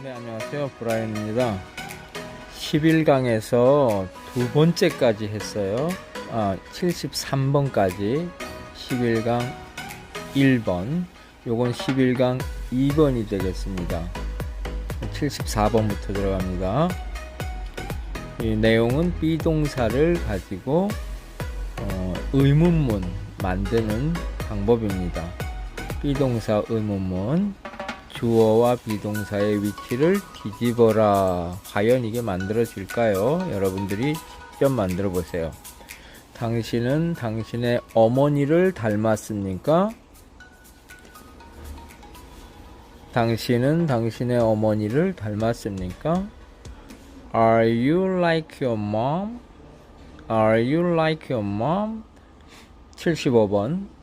네, 안녕하세요. 브라이언입니다. 11강에서 두 번째까지 했어요. 아, 73번까지 11강 1번. 요건 11강 2번이 되겠습니다. 74번부터 들어갑니다. 이 내용은 비동사를 가지고 어, 의문문 만드는 방법입니다. 비동사 의문문 주어와 비동사의 위치를 뒤집어라. 과연 이게 만들어질까요? 여러분들이 직접 만들어 보세요. 당신은 당신의 어머니를 닮았습니까? 당신은 당신의 어머니를 닮았습니까? Are you like your mom? Are you like your mom? 75번.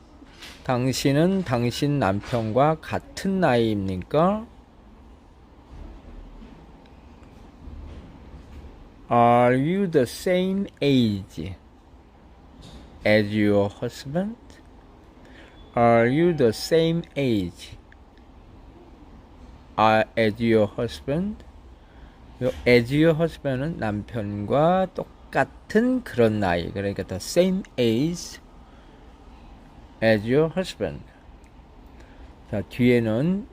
당신은 당신 남편과 같은 나이입니까? Are you the same age as your husband? Are you the same age uh, as your husband? 요 as your husband은 남편과 똑같은 그런 나이. 그러니까 the same age as your husband. 자, 뒤에는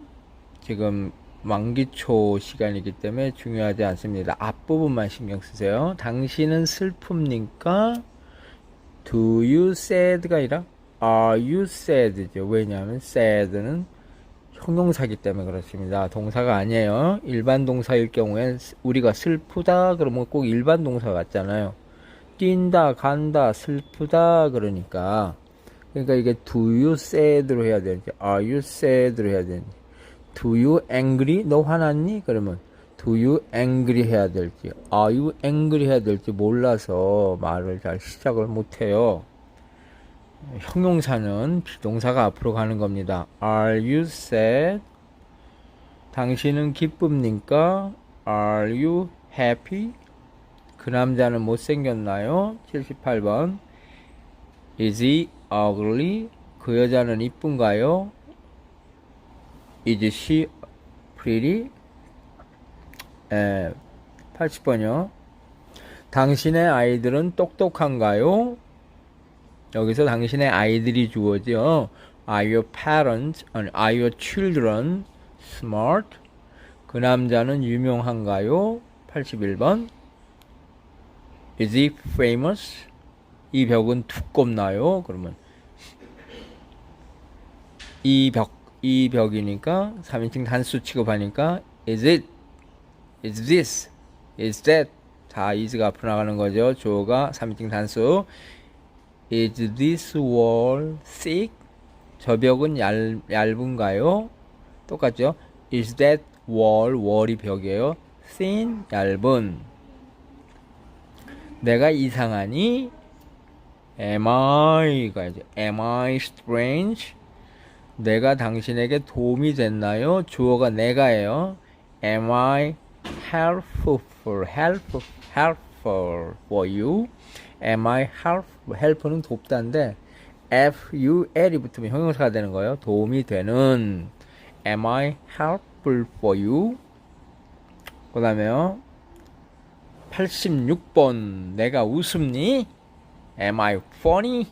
지금 만기초 시간이기 때문에 중요하지 않습니다. 앞부분만 신경 쓰세요. 당신은 슬픕니까? Do you sad가 아니라 Are you sad죠. 왜냐하면 sad는 형용사기 때문에 그렇습니다. 동사가 아니에요. 일반 동사일 경우엔 우리가 슬프다 그러면 꼭 일반 동사 같잖아요. 뛴다, 간다, 슬프다 그러니까 그러니까 이게 do you sad로 해야 되는지 are you sad로 해야 되는지 do you angry 너 화났니? 그러면 do you angry 해야 될지 are you angry 해야 될지 몰라서 말을 잘 시작을 못 해요. 형용사는 비동사가 앞으로 가는 겁니다. Are you sad? 당신은 기쁩니까? Are you happy? 그 남자는 못생겼나요? 78번. Is he ugly? 그 여자는 이쁜가요? Is she pretty? 에, 80번이요. 당신의 아이들은 똑똑한가요? 여기서 당신의 아이들이 주어져. Are your parents, 아니, are your children smart? 그 남자는 유명한가요? 81번. Is he famous? 이 벽은 두껍나요? 그러면 이 벽, 이 벽이니까 3인칭 단수 취급하니까 is it, is this, is that 다 is가 앞으로 나가는 거죠. 주어가 3인칭 단수 Is this wall thick? 저 벽은 얇, 얇은가요? 똑같죠? Is that wall, wall이 벽이에요. thin, 얇은. 내가 이상하니? Am I? 가야죠. Am I strange? 내가 당신에게 도움이 됐나요? 주어가 내가예요. Am I helpful, helpful, helpful for you? Am I help? help는 돕다인데 F U L이 붙으면 형용사가 되는 거예요. 도움이 되는. Am I helpful for you? 그 다음에요. 86번 내가 웃음니? Am I funny?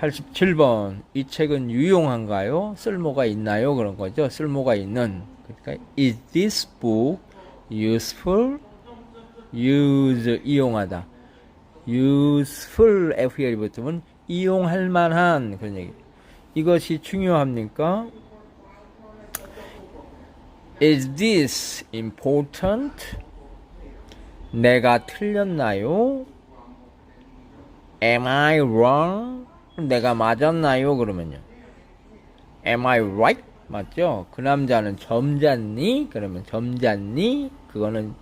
87번 이 책은 유용한가요? 쓸모가 있나요? 그런 거죠. 쓸모가 있는. 그러니까 is this book useful? use 이용하다. useful FER이 붙으면 이용할 만한 그런 얘기. 이것이 중요합니까? Is this important? 내가 틀렸나요? Am I wrong? 내가 맞았나요? 그러면요. Am I right? 맞죠? 그 남자는 점잖니? 그러면 점잖니? 그거는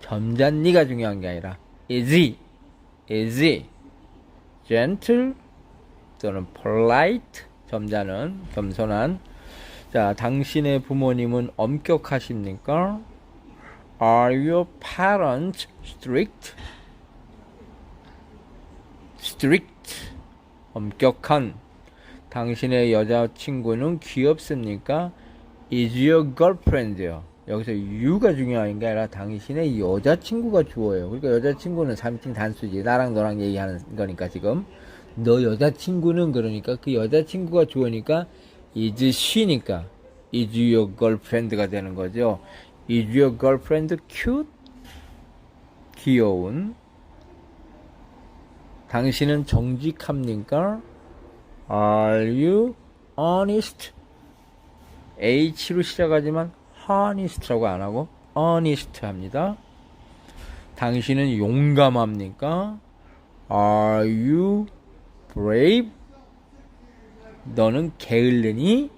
점잖니가 중요한 게 아니라 is he? is he? gentle? 또는 polite? 점잖은, 겸손한. 자, 당신의 부모님은 엄격하십니까? Are your parents strict? strict. 엄격한. 당신의 여자친구는 귀엽습니까? is your girlfriend요. 여기서 you가 중요한 게 아니라 당신의 여자친구가 주어요. 그러니까 여자친구는 3인칭 단수지. 나랑 너랑 얘기하는 거니까 지금. 너 여자친구는 그러니까 그 여자친구가 주어니까 is she니까 is your girlfriend가 되는 거죠. is your girlfriend cute? 귀여운. 당신은 정직합니까? Are you honest? H로 시작하지만 honest라고 안 하고 honest 합니다. 당신은 용감합니까? Are you brave? 너는 게을르니?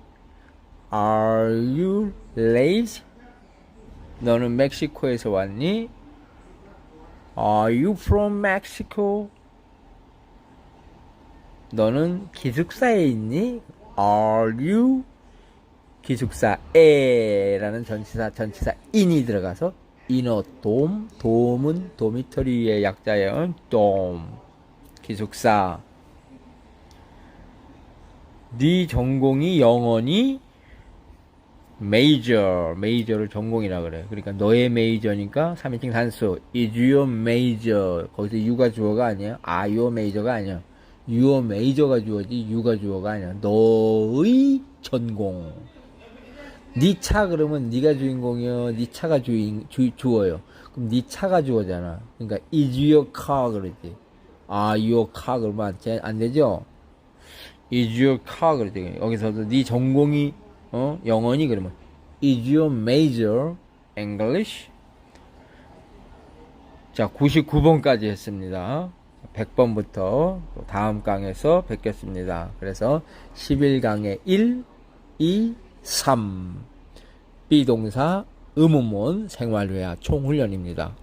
Are you lazy? 너는 멕시코에서 왔니? Are you from Mexico? 너는 기숙사에 있니? Are you 기숙사에라는 전치사 전치사 in이 들어가서 in어 돔 돔은 도미터리의 약자예요. 돔 기숙사. 네 전공이 영어니 메이저 메이저를 전공이라 그래. 그러니까 너의 메이저니까 3인칭 단수 is your major 거기서 you가 주어가 아니야. are your major가 아니야. Your major가 주어지 you가 주어가 아니야. 너의 전공. 네 차 그러면 네가 주인공이요. 네 차가 주인 주, 주어요. 그럼 네 차가 주어잖아. 그러니까 is your car 그러지. are your car 그러면 안, 돼- 안 되죠. is your car 그러지. 여기서도 네 전공이 어 영어니 그러면 is your major English? 자 99번까지 했습니다. 100번부터 다음 강에서 뵙겠습니다. 그래서 11강의 1, 2, 3 비동사 의문문 생활회화 총훈련입니다.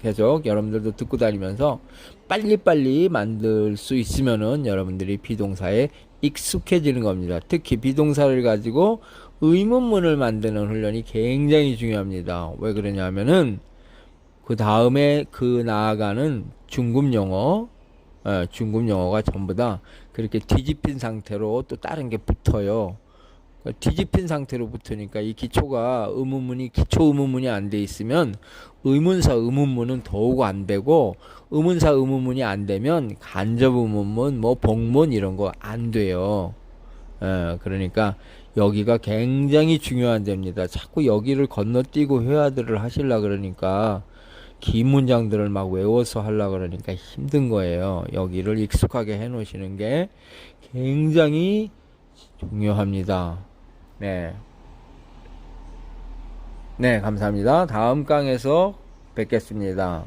계속 여러분들도 듣고 다니면서 빨리빨리 만들 수 있으면은 여러분들이 비동사에 익숙해지는 겁니다. 특히 비동사를 가지고 의문문을 만드는 훈련이 굉장히 중요합니다. 왜 그러냐면은 그 다음에 그 나아가는 중급 영어, 예, 중급 영어가 전부 다 그렇게 뒤집힌 상태로 또 다른 게 붙어요. 그러니까 뒤집힌 상태로 붙으니까 이 기초가 의문문이 기초 의문문이 안 돼 있으면 의문사 의문문은 더욱 안 되고 의문사 의문문이 안 되면 간접 의문문 뭐 복문 이런 거 안 돼요. 예, 그러니까 여기가 굉장히 중요한 데입니다. 자꾸 여기를 건너뛰고 회화들을 하실라 그러니까 긴 문장들을 막 외워서 하려 그러니까 힘든 거예요. 여기를 익숙하게 해 놓으시는 게 굉장히 중요합니다. 네. 네, 감사합니다. 다음 강에서 뵙겠습니다.